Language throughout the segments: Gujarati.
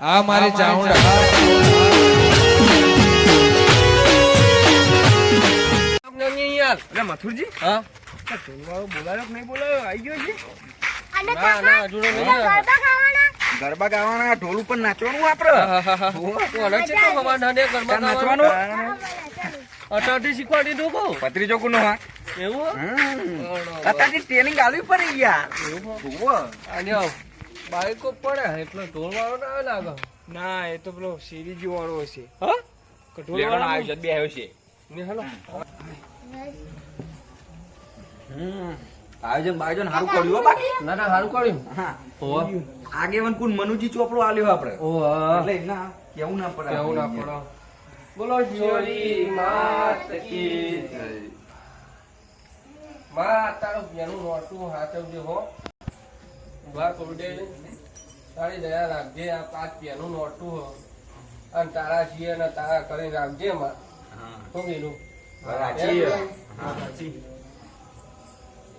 આ મારી ચાઉંડા અરે મથુરજી? હા? આ ઢોલવાળો બોલાયો કે નહીં બોલાયો? આવી ગયો છે? ના ના હજુ નહીં. ગરબા ગાવાના? ઢોલ ઉપર નાચવાનું આપડે ના શીખવાડી દો કહું પત્રીજો કોનો હા. એવું. અત્યારથી ટ્રેનિંગ આલવી પડે યાર ઓહો. બાઈકો પડે એટલે ઢોલ વાળો ના આવે લાગે. ના એ તો પેલો સિરીજી વાળો હશે હા? ઢોલ વાળો આવ્યો છે, બે આવ્યો છે. ને હાલો. હમ. આયોજન બાયોજન સારું કર્યું બાકી. ના ના સારું કર્યું. હા. આગેવન કુન મનુજી ચોપડો આલ્યો આપણે ઓવા એટલે ના કેવું ના પડે કેવું ના પડે. બોલો માત કી જય. નોટું હો. ઊભા કોરડે તારી દયા રાખજે આ પાંચ પેનું નોટું હો. અને તારા છીએ અને તારા કરી રાખજે માં. શું કીધું?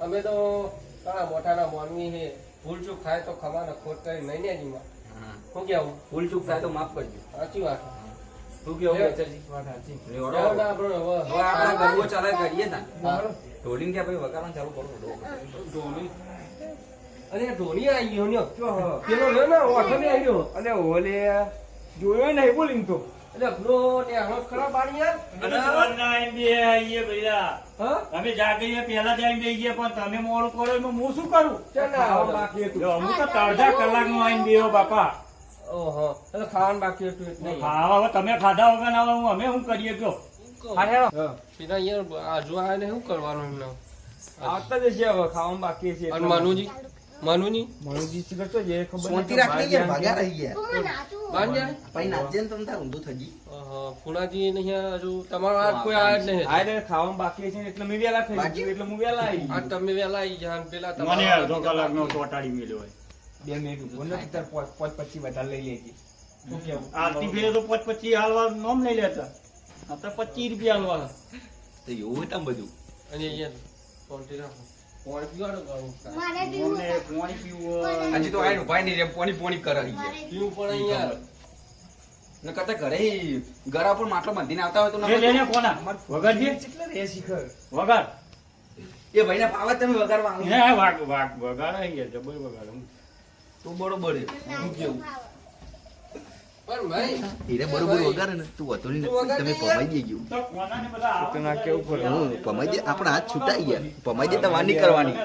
અમે તો તારા મોટાના મોનવી હે. ભૂલચૂક થાય તો ખમા ખોટ કરી નહીં ને જીમાં માં. શું કેવું ભૂલચૂક થાય તો માફ કરજો. સાચી વાત તું કેવું. આપણે હવે. હવે આપણે ગરબો ચાલે કરીએ ને. ઢોલીને ક્યાં પછી વગાડવાનું ચાલુ કરો ધોની અરે ધોની આવી ગયો પેલો રહ્યો ને ઓઠો ને આવ્યો અને ઓલે. જોયો તો. એટલે પેલો ને આનો ખરાબ બાણી યાર. તમે જાગીએ પેલા જઈને બેસી ગયા પણ તમે મોડું કરો એમાં હું શું કરું? ચાલ ના ખાવા આવે. બાકી હતું. જો હું તો અડધા કલાકનું આવીને બેહો બાપા. ઓહો એટલે ખાવાનું બાકી હતું એટલે. ખાવા હવે તમે ખાધા વગર ના આવે હું અમે શું કરીએ હા યાર આજુ આવે ને શું કરવાનું એમને? આવતા જ હશે હવે ખાવાનું બાકી છે અને મનુજી માનુજી શિખર તો જે ખબર સોંતી રાખી યાર ભાગ્યા રહી ગયા. બાંધ જાય પછી નાચજે ને તમે તાર ઊંધું થઈ ગઈ ઓહો ફૂણાજી નહીં હજુ તમારો આ કોઈ આયા જ નહીં. આ રે ખાવામાં બાકી છે એટલે મેં વેલા થઈ ગયું એટલે હું વેલા આવી આ તમે વેલા આવી જાન પેલા પેલા મને તમારા અડધો કલાકનો ચોટાડી મેલ્યો હોય. બે મિનિટ ઊભો નથી તાર પોચ પોચ પછી વધારે લઈ લેજે. શું કેવું? આરતી ફેરે તો પચ પચી હાલવા નોમ લઈ લેતા. આ તો પચીસ રૂપિયા હાલવા તો એવું તમ બધું. અને અહીંયા શાંતિ રાખો. હજી તો આયનો ભાઈ ની પોણી પોણી કરે પીવું પણ અહીંયા ને કરતા ઘરે ગરા પર માટલો બાંધીને આવતા હોય તો લે, લે, લે, ના કોના કેટલા રે શિખર? વગાડ એ ભાઈને પાવે તમે વગાડવા આવો. હે વાગ વાગ વગાડ જબર વગાડ તું બરોબર હું કેવું? પણ ભાઈ હીરે બરોબર વગાડે ને તું હતો નહીં તમે પમાઈ જઈ તો ના કેવું પડે હું પમાઈ દે આપણા હાથ છૂટાઈ ગયા. પમાઈ દે તો વાર નહીં કરવાની.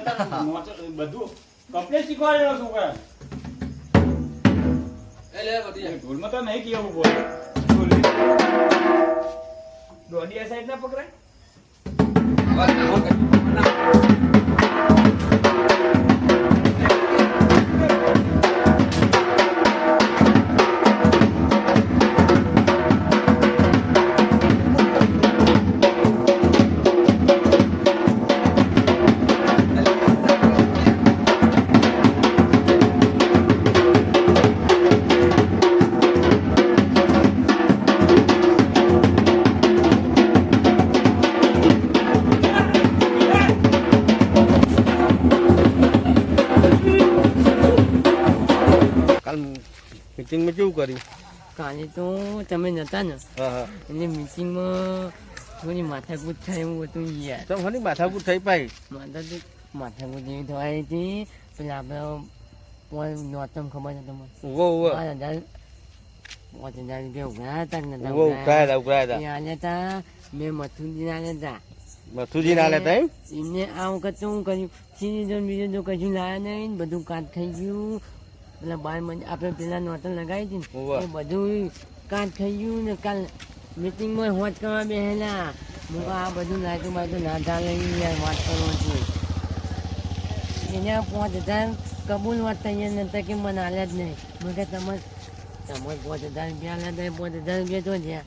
બધું કમ્પ્લેટ શીખવાડેલો છોકરા. એ બધી. ઢોલમાં તો નહીં કેવું બોલે દોડી સાઈડ ના પકડાય. તો તમે નતા ને એટલે મીટિંગમાં થોડી માથાકૂટ થાય એવું હતું યાર. તો ઘણી માથાકૂટ થઈ પાઈ. માથા માથાકૂટ જેવી થવાય હતી પેલા આપણે નોતમ ખબર છે તમને? પાંચ હજાર પાંચ હજાર રૂપિયા ઉઘરાયા હતા ને ઉવો ઉઘરાયા? હતા એ આલ્યા હતા મેં મથુરજી આલ્યા હતા મથુજી ના લેતા એમ? એમને આ વખત તો હું કર્યું. સીધો બીજો તો કશું લાયા નહીં બધું કાટ થઈ ગયું. પેલા બાર મંજ આપણે પેલા નોટલ લગાવી હતી ને બધું કાટ થઈ ગયું ને કાલ મીટિંગમાં હોજ કરવા બેહેલા. હું આ બધું લાયતું બાજુ ના લઈ યાર વાત કરવાથી એને પાંચ હજાર કબૂલ વાત તૈયાર નતા કે મને હાલ્યા જ નહીં. મેં કે તમે તમે પાંચ હજાર રૂપિયા હાલ્યા હતા પાંચ હજાર રૂપિયા તો જ્યાં.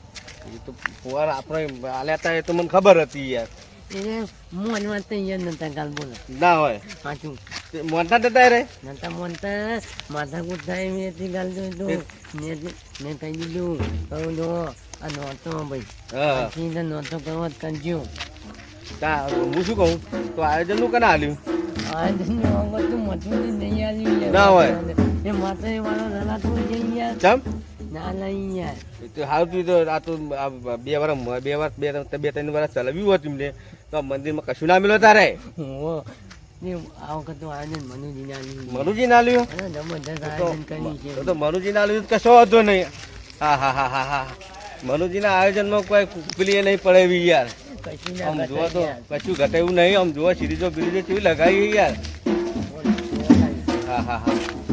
એ તો ફુવાર આપણે આલ્યા હતા એ તો મને ખબર હતી યાર. એને મોનવા તૈયાર નતા કાલ બોલો. ના હોય. સાચું તે મોટા થતા રે. નતા મોનતા માથાકૂટ થાય મેં ગાલ જોઈ તો મેં મેં કહી દીધું કહું જો આ નહોતો ભાઈ. હા. નહોતો કરવો જ કરજો તા હું શું કહું? તો આયોજનનું કના આલ્યું? આયોજનનું વગર તો મથું નહીં આવ્યું ના હોય. એ માથે વાળો રલાતો જઈ ગયા. ચમ? ના નહીં યાર તો હારું તું તો આ તો બે વાર બે વાર બે બે ત્રણ વાર ચલાવ્યું હોત એમને. તો મંદિરમાં કશું ના મેલો તારે? આ વખત તો આનંદ મનુજી ના લીધું મનુજી ના લ્યું તો તો તો મનુજી ના લ્યું કશો વાંધો નહીં. હા હા હા હા હા. મનુજીના આયોજનમાં કોઈ પેલી નહીં પડે યાર. આમ જોવા જુઓ તો કશું ઘટે નહીં. આમ જુઓ સિરીજો બિરીજો કેવી લગાવી યાર. હા હા હા.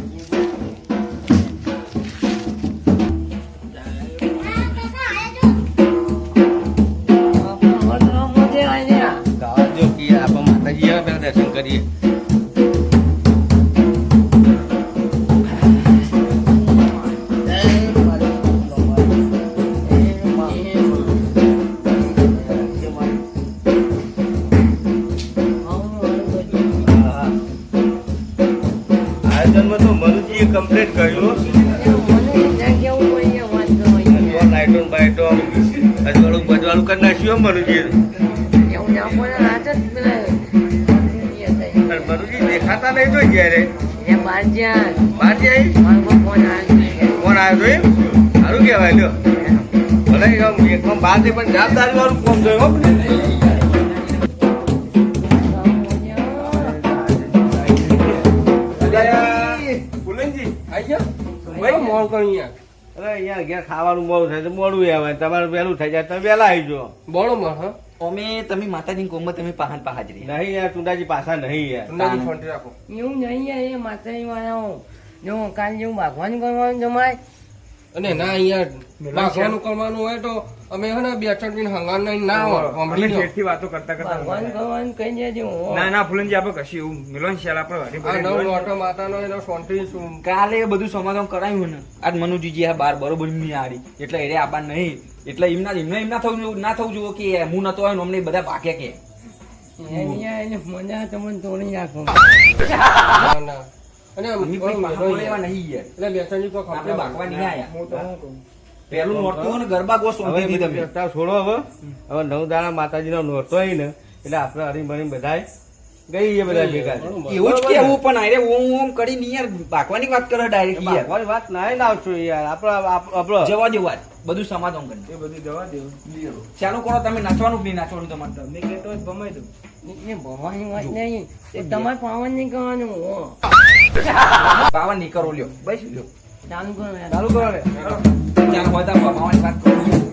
મનુજી દેખાતા નહીં તો ક્યારે બહાર જાય કોણ આવ્યો તો એમ? સારું કહેવાય લ્યો. ભલે એકમાં બહાર પણ જવાબદારી વાળું કામ જોયો કરી અરે અહીંયા ઘેર ખાવાનું મોડું થાય તો મોડું આવે. તમારે વહેલું થઈ જાય તમે વહેલા આવી જાઓ. બોલો માં હા. અમે તમે માતાજી કોમમાં તમે પહાણ પા હાજરી નહીં યાર ચુંડાજી પાછા નહીં યાર. ચુંડાજી ફોન રાખો. એવું નહીં યાર એ માતાજી વાળા જો કાલ જેવું ભાગવાનું કરવાનું જમાય. અને ના અહીંયા ભાગવાનું કરવાનું હોય તો અમે હે ને બે ત્રણ દિન હંગાર નહીં ના હોય અમે સાંભળી વાતો કરતા કરતા ભગવાન ભગવાન કઈ દેજો ના ના ફૂલનજી આપણે કશું એવું મિલન શેલ આપણે હરી આ નવ લોટો માતાનો એનો સોંટી શું કાલે એ બધું સમાધાન કરાયું ને. આજ મનુજીજી આ બાર બરોબર મી આડી. એટલે એરે આબા નહીં. એટલે એમના એમને એમ ના થવું ના થવું જોઈએ કે હું નતો આવ્યો અમને બધા ભાગે કે. મજા તમને તોડી નાખો. ના ના. અને બે ત્રણ આપણે ભાગવા નહીં આયા. પહેલું નોરતું ને ગરબા ગો સોંપી છોડો હવે. હવે નવ દાણા માતાજીનો નોરતો હોય ને એટલે આપણે હરી મરી બધા ગઈ એ બધા ભેગા એવું જ કેવું પણ અરે ઓમ ઓમ કરી નહીં યાર ભાગવાની વાત કરો ડાયરેક્ટ યાર. વાત ના લાવશો યાર. આપણે આપ- આપણો. જવા દેવું વાત. બધું સમાધાન કરી એ બધું જવા દેવું ચાલુ કરો તમે નાચવાનું નહીં નાચવાનું તમારે? તમે કહેતો હોય તો ગમે તો એ ભગવાનની વાત નહીં. તમારે પાવન નહીં કરવાનું પાવન નહીં કરો લ્યો. બસ લ્યો. ચાલુ કરો. ચાલુ કરો ચાલો. વાત કરો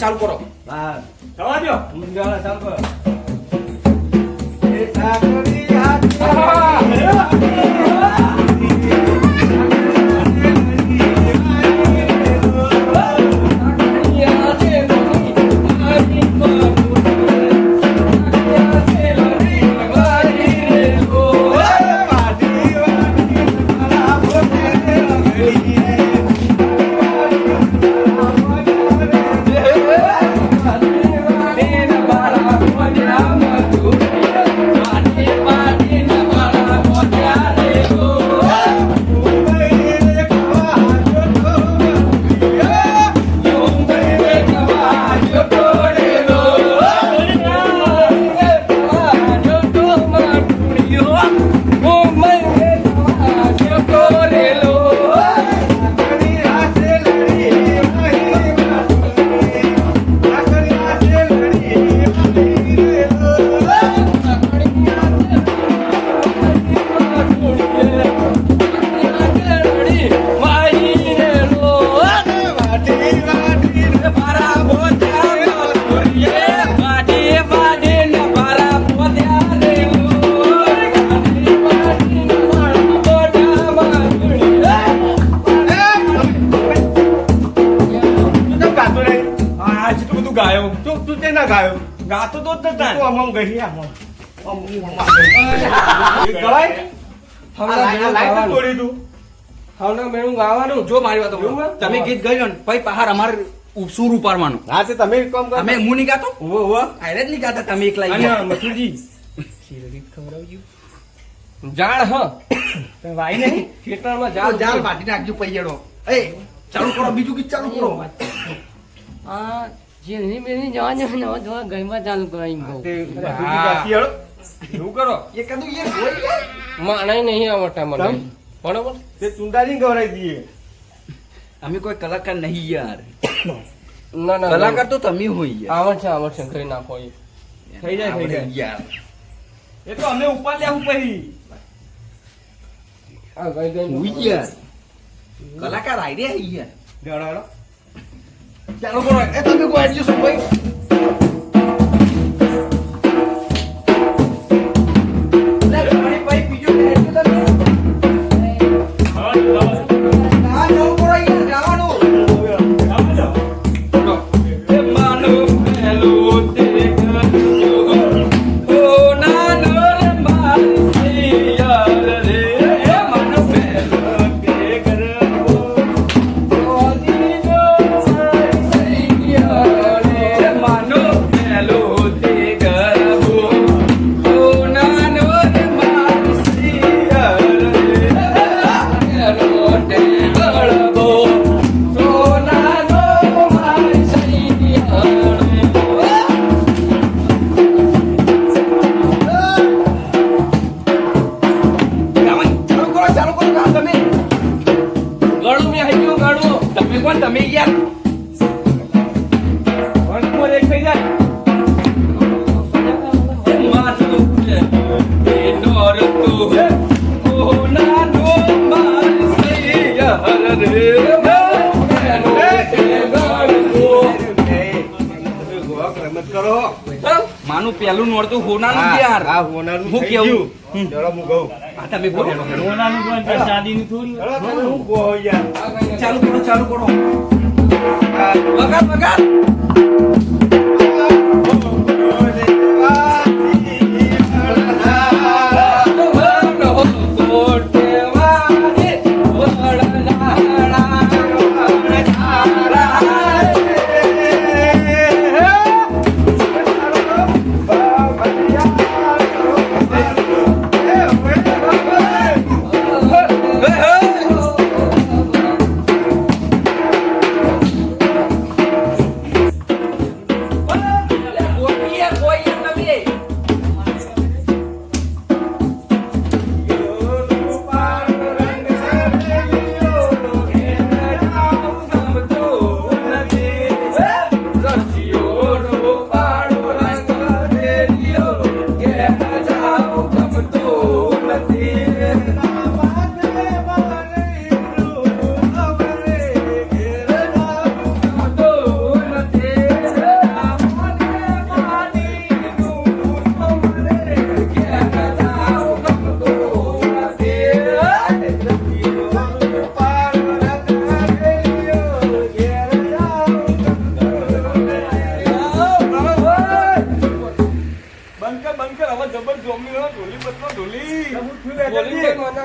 ચાલુ કરો ચાલુ કરો. તું તું ના ગાયો. ગાતો તો જ નતા. તું આમ આમ ગઈ આમ આમ. ગવાય તોડી તું હવના મેળું ગાવાનું? જો મારી વાત. હે? તમે ગીત ગાયો ને પછી પહાડ અમારે સુર ઉપાડવાનું. હા તે તમે કામ કરો. અમે હું નહીં ગાતો? ઉવો ઉવો. આયરે જ નહીં ગાતા તમે એકલા અને. મથુરજી. જાળ હ. વાય નહીં? ખેતરમાં જાળ જાળ બાંધી નાખજો પૈયડો. એ ચાલુ કરો બીજું ગીત ચાલુ કરો. આ જેલની બેલની જવા ને હવે થોડા ઘરમાં ચાલુ કરાવી દઉં તે હા. ગાતી હેડો. એવું કરો? એ કદું એ માણાય નહીં આવડતા મને બરોબર? તે ચુંદાજી ગવરાઈ દઈએ. અમે કોઈ કલાકાર નહીં યાર. ના ના કલાકાર તો તમે હોય યાર. આવડશે આવડશે કરી નાખો એ. થઈ જાય થઈ જાય. યાર. એ તો અમે ઉપર લેવું પછી. આ ગઈ ગઈ યાર. કલાકાર યાર. હેડો, હેડો. ચાલો કરો એ તમે કોઈ આટલું શું હા, કેવું? હું. આ તમે બોલો. થોડી યાર. ચાલુ કરો ચાલુ કરો. વગાડ વગાડ.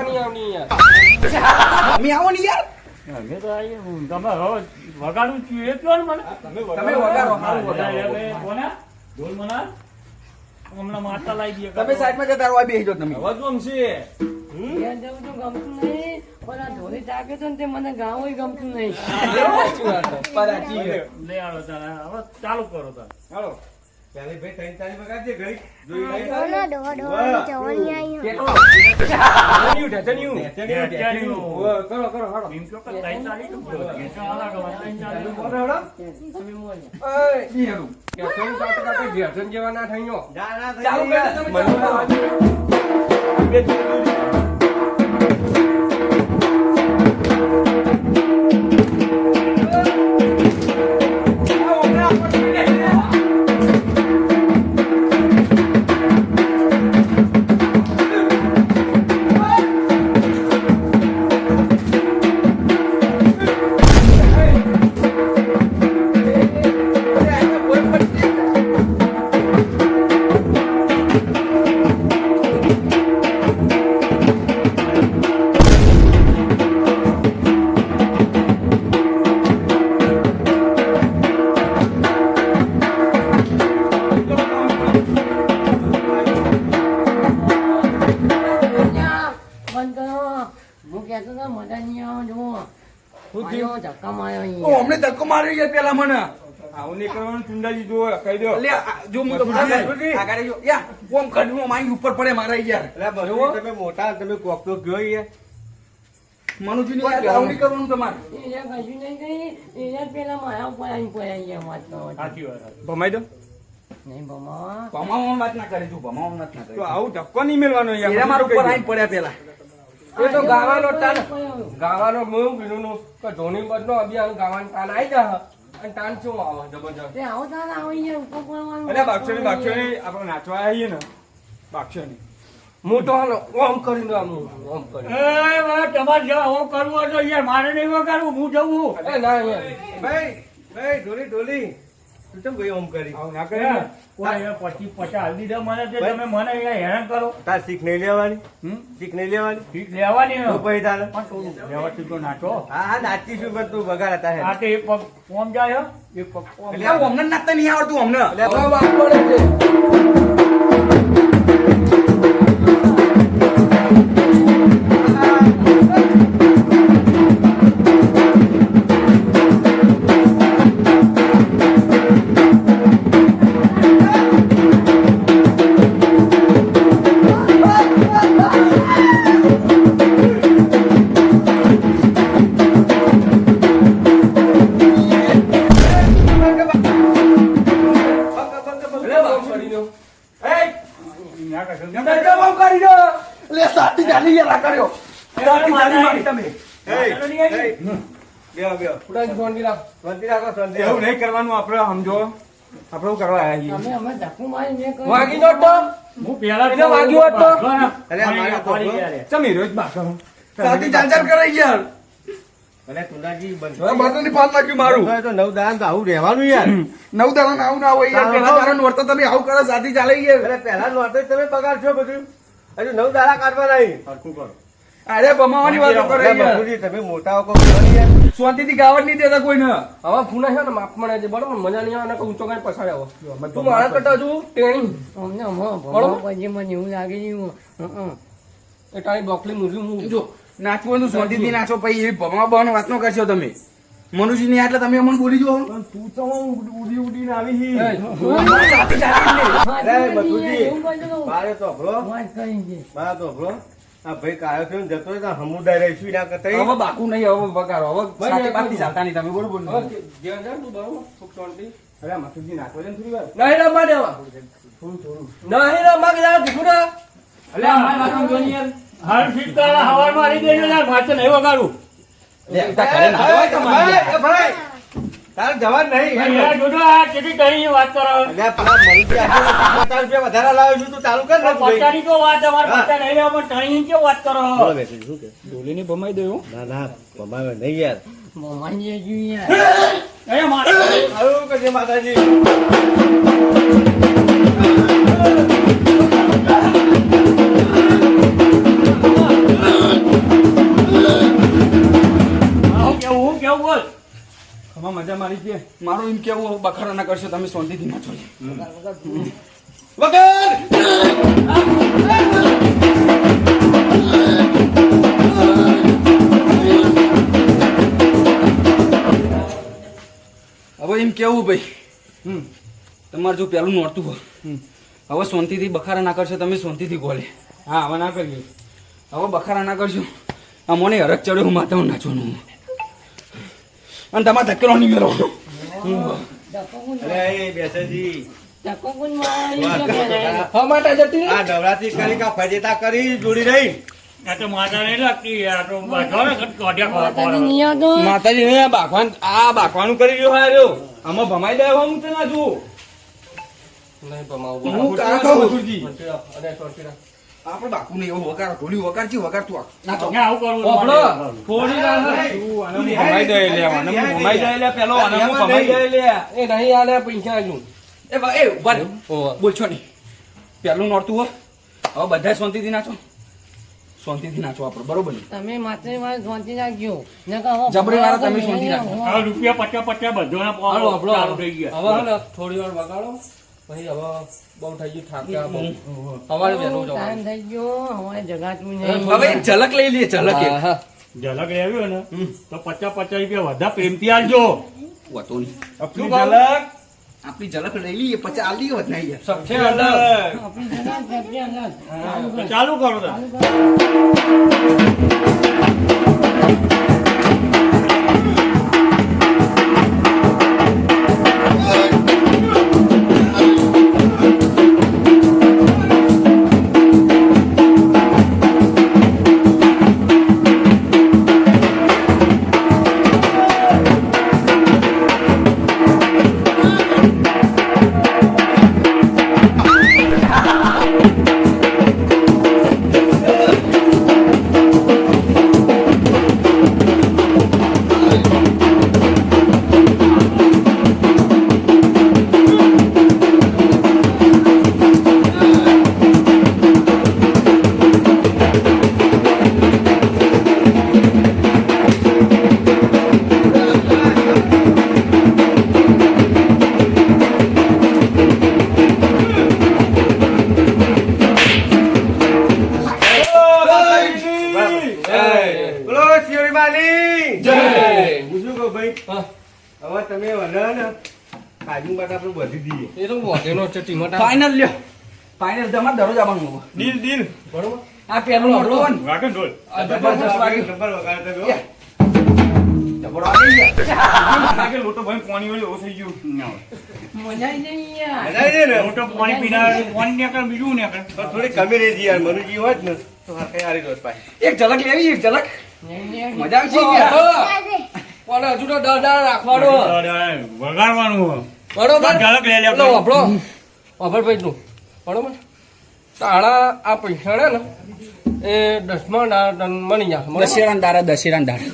નહીં આવની યાર અમે આવો ને યાર અમે તો આવીએ. તમે હવે વગાડું છું એ ને મને તમે વગાડો સારું વગાડો એ ઢોલ મના હમણાં માતા લાવી દઈએ તમે સાઈડમાં જતા રહો બેસી તમે હવે ગમશે ત્યાં જવું તો ગમતું નહીં પણ આ ઢોલી જાગે છે ને તે મને ગાવું ગમતું નહીં છે. લે આવો તારા હવે ચાલુ કરો તારે. પહેલી ભાઈ ત્રણ ચાલી ઘડી. જોઈ લઈ. ડોનો જવાની. કરો કરો હાડો ત્રણ ચાલી તો ત્રણ ચાલી બોલો. હેડો, કાંટે કાંટે જેવા ના થઈ ગયો. ના, ચાલુ. તમે ચાલુ બે અમને ધક્કો માર્યો યાર પેલા મને. આવું ચુંડાજી કહી દો. લે જો હું તમને આગળ જો. યા ઓમ ખડમાં મારી ઉપર પડે મારા યાર. એટલે તમે મોટા તમે કોક તો ગયો યાર. મનુજી ની આવું નહીં કરવાનું તમારે. કશું નહીં કરી, એને પેલા મારા ઉપર આવીને પડ્યા અહીંયા વાત સાચી વાત ભમાઈ દો. નહીં ભમાવા. ભમાવાની વાત ના કરે તું ભમાવાની વાત ના કરે. તો આવું ધક્કો નહીં મેળવાનો યાર ઉપર આવીને પડ્યા પેલા. એ તો ગાવાનો તાન ગાવાનો હું કીધું નું કે ધોની બદનો અભિયાન ગાવાનું તાન આવી જા. અને તાન શું આવે જબરજસ્ત? એ આવો તાન આવો અહીંયા ઉપર પડવાનું. અલ્યા બાક્ષણી બાક્ષણી આપણે નાચવા આવીએ ને બાક્ષણી હું તો હાલો ઓમ કરીને આમ ઓમ કરી એ વા તમારે જો આવું કરવું હોય તો યાર મારે નહીં કરવું હું જવું. એ ના ભાઈ ભાઈ ઢોલી ઢોલી તું કેમ ગઈ ઓમ કરી? આવું ના કરે કોઈ પછી પચાસ હાલ દીધા મને તે તમે મને અહીંયા હેરાન કરો. તાર શીખ નહીં લેવાની? હમ? શીખ નહીં લેવાની? લેવાની. તો પછી તારે? પણ થોડું વ્યવસ્થિત તો નાચો. હા હા નાચીશું પણ તું વગાડ હતા આ તો એક પગ કોમ જાય એક પગ કોમ એટલે અમને નાચતા નહીં આવડતું અમને. એટલે ઉડાઈ ફોન રાખ. શાંતિ રાખો શાંતિ એવું નહીં કરવાનું આપણે સમજો આપણે શું કરવા આવ્યા છીએ? અમે ધક્કો મારી મેં વાગી તો? હું એને વાગ્યું હોત. અરે તો. ચમ સાથી કરે યાર તુલાજી બંધ. બધાની મારું. તો નવ દાન તો આવું રહેવાનું યાર. નવ દાડા આવું ના હોય યાર પેલા તમે આવું કરો સાથી ચાલે યાર અરે પહેલા નોટો તમે પગાર છો બધું. હજુ નવ દાડા કાઢવા નહીં હરખું કરો. અરે બમાવાની વાત કરે બાપુજી, તમે મોટા લોકો કરો થી ગાવડ નહીં દેતા કોઈને. હવે ફૂના છે ને માપ મળે છે બરોબર મજા નહીં આવે ઊંચો કઈ પછાડે આવો તું મારા કરતા છું ટેણી. અમને પછી મને એવું લાગે નહીં હું, એ તારી બોકલી મૂકી હું જો નાચવું તો શાંતિથી નાચો. પછી એ ભમા બહન વાત નો કરશો તમે. મનુજી ની આટલે તમે અમને બોલી જો તું તો ઉડી ઉડીને આવી હં. એવું મારે તો. મારે તો ભલો આ ભાઈ કાયો થયો ને જતો રહ્યો સમુદાય રહીશું ના કરતા. હવે બાકુ નહીં હવે વગાડો હવે સાથી ચાલતા નહીં તમે બરોબર ધ્યાન તું બરોબર સુખ શાંતિ અરે મથુરજી નાચવા દે ને થોડી વાર. નહીં રમવા દેવા. નહીં રમવા કે કીધું ને. અમારી વાતો હવાર મારી દેજો ના મારે તો નહીં વગાડવું. લે, ઘરે ના હોય તમારે. તારે જવાનું નહીં. જોજો આ કેટલી ટણીની વાત કરો. અલ્યા, પેલા મરી ગયા છે, પચાસ રૂપિયા વધારે લાવ્યો છું તું ચાલુ કર ને પચાની તો વાત અમારે પચા નહીં લેવા, પણ ટણીની વાત કરો. બોલો બેસી, શું કે? ડોલીની ભમાઈ દે ના ના ભમાવે નહીં યાર. ભમાઈ જજો યાર. એ મારે. આવું કરજે માતાજી. કેવું હું કેવું બોલ. આમાં મજા મારી છે. મારું એમ કેવું હવે બખાડા ના કરશો તમે શાંતિથી નાચો હવે એમ કેવું ભાઈ? હમ. તમારે જો પેલું નોરતું હોય. હવે શાંતિથી બખારા ના કરશો તમે શાંતિથી ગોલે હા હવે ના કરીએ. હવે બખારા ના કરશો. આ મને હરક ચડ્યો હું માતા નાચવાનું. અને તમારે ધકેલો નહીં ધક્કો અરે બેસેજી. ધક્કો કરી કરી માતાજી બાખવાન આ બાખવાનું કરી રહ્યો હાર્યો આમાં ભમાઈ દેવા હું તો ના જુઓ? નહીં ભમાવું. આપણે બાકુ નહીં એવો વગાડો ઢોલી વગાડજી વગાડતું તું ના ને આવું તો ઓભળો. મારે થોડી હું દે લે આને હું દે લે પેલો આને હું દે લે એ નહીં આલે પૈસા હજુ એ બા- એ ઊભા. બોલ છો નહીં. પેલું નોરતું હો. હવે બધા શાંતિથી નાચો. શાંતિથી નાચો આપણે બરોબર ને? તમે માત્ર મારે શાંતિ હવે જબરી વાળા તમે શાંતિ નાખો. આ રૂપિયા પટ્યા પટ્યા બધો ના પાવર આપણો ચાલુ થઈ ગયા. હવે થોડી વાર વગાડો. પછી હવે બહુ થઈ ગયું થાક્યા બહુ. સવારે વહેલું જવાનું. થઈ ગયો. હવે જગાતું નહીં. હવે ઝલક લઈ લઈએ ઝલક એક. હા, હા. ઝલક લેવી ને તો પચાસ પચાસ રૂપિયા વધારે પ્રેમથી આલજો. વાતો નહીં. શું ઝલક? આપણી ઝલક લઈ લઈએ પછી આ લઈએ. હોત નહીં સબસે અલગ. ચાલુ કર. તમે વને ને કાજુ બાટ આપણે બધી દઈએ. એ તો વધેનો છે ટીમટા. ફાઇનલ લ્યો. ફાઇનલ તમારે દરરોજ આવવાનું હવે. દિલ દિલ બરોબર? આ પેલું મોટું હોય ઢોલ જબરજસ્ત વાગી. નંબર વગાડતા જો. જબરો આવી ગયા. લાગે લોટો ભાઈ પાણી વાળી ઓછું થઈ ગયું. મજા. બનાવી ને? લોટો પાણી પીના પાણી ને કરે બીજું ને કરે થોડી કમી રહી યાર મનુજી હોત ને. તો કઈ દોસ્ત ભાઈ એક ઝલક લેવી એક ઝલક. મજા આવશે યાર. પણ હજુ તો દાડા રાખવાનો. વગાડવાનું બરોબર? ઝલક લઈ લે વાપરો. વાપર ભાઈ નું બરોબર? તાળા આ પૈસા ને એ દસમા મળી જશે બરોબર? દશેરાન દારા દશેરાન દારા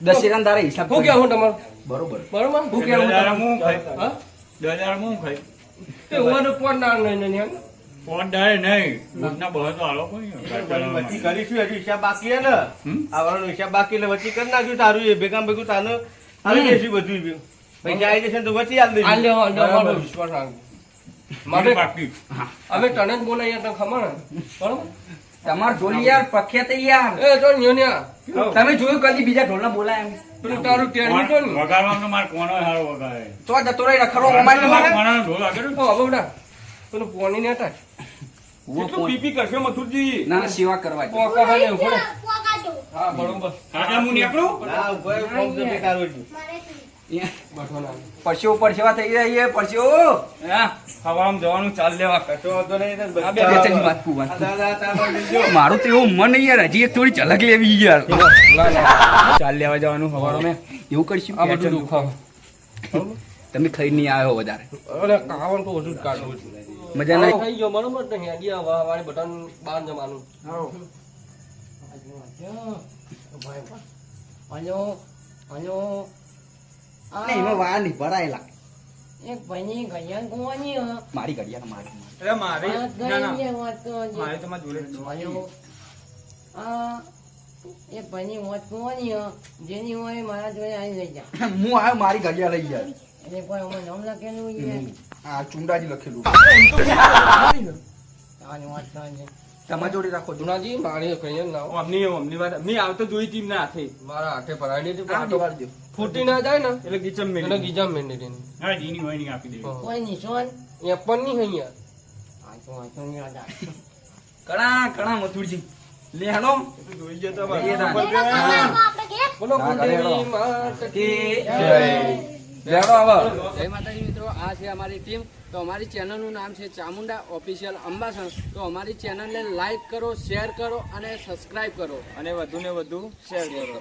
દશેરાન દારા હિસાબ શું કેવું તમારું? બરોબર. બરોબર? દસ હું ખાઈ? હા? હું ખાઈ? એ હોવાનું પણ ના નહીં નહીં નહીં ડાય નહીં. લોટના બહુ તો આલો કોઈ કરીશું હજી હિસાબ બાકી હે ને? હમ? આ વાળાનો હિસાબ બાકી એટલે વચ્ચી કરી નાખ્યું તારું એ ભેગા ભેગું તાનું. આવી જઈશું બધું પૈસા આવી જશે તો વચ્ચે આવી વિશ્વાસ મારે બાકી. અમે તને જ બોલાય તને ખબર બરોબર? તમાર ઢોલ યાર પ્રખ્યાત યાર. એ તો ન્યોન્યા. તમે જોયું કદી બીજા ઢોલના બોલાય એમ? પેલું તારું ટેરવી તો ને. વગાડવાનું મારે કોનો હારો વગાડે? તો જતો રહી કોનો ઢોલ વાગે ને? હવે બેટા પેલું પોની ને હતા કેટલું પીપી કરશે મથુરજી? ના ના સેવા કરવા. પોકા ખાને ઊભો હા બરોબર. કાકા હું નીકળું? ના, ઊભો રહે, તો બેકાર હોય છે. બઠો ના પરસેવો પરસેવા થઈ રહી છે પરસેવો. હવામાં જવાનું ચાલ લેવા. કશો વાંધો નહીં, તો આ બે બે ત્રણ વાત પૂ આ વાત દાદા તારા લીધો. મારું તો એવું મન નહીં યાર હજી એક થોડી ઝલક લેવી યાર. ના ના. ચાલ લેવા જવાનું હવારમાં. એવું કરશું આ બધું દુખાવે. તમે ખાઈ નહીં આવ્યો વધારે. કાવણ તો વધુ જ કાઢવું છે. મજા ના થઈ ગયો બરોબર ને હેડી આ વા- વાળી બટન બાર જવાનું આજો આજો. આ નહીં, એમાં વાર નહીં ભરાયેલા. એક ભાઈની ઘડિયાળ કોની હે. મારી ઘડિયાળ મારી એટલે મારી ના ના. તો. મારી તમારી જોડે આજો. આ એક ભાઈની વાત કોની હે. જેની હોય મારા જોડે આવી લઈ જા. હું આવ્યો મારી ઘડિયાળ લઈ યાર એટલે કોઈ અમારું નામ લખેલું છે. આ ચુંડાજી લખેલું. આની વાત તો હજી. તમારી જોડે રાખો. જુનાજી મારી કહીએ ના અમની અમની વાત અમની આવતો જોઈ ટીમ ના હાથે. મારા હાથે ભરાઈ દીધી પણ આ આ ફૂટી ના જાય ને. એટલે ગીચમ એને એટલે ગીજા મેંડી દેની હા જીની હોયની આપી દે. કોઈ નિશાન એ પણ નહીં અહીંયા. આ તો હતા કણા કણા મથુરજી. લેહણો જોઈ જતો બોલો ના, કરેલો. માત કી જય. જય. માતાજી મિત્રો આ છે અમારી ટીમ તો અમારી ચેનલનું નામ છે ચામુંડા ઓફિશિયલ અંબાસન તો અમારી ચેનલને લાઈક કરો શેર કરો અને સબસ્ક્રાઈબ કરો. અને વધુ ને વધુ શેર કરો.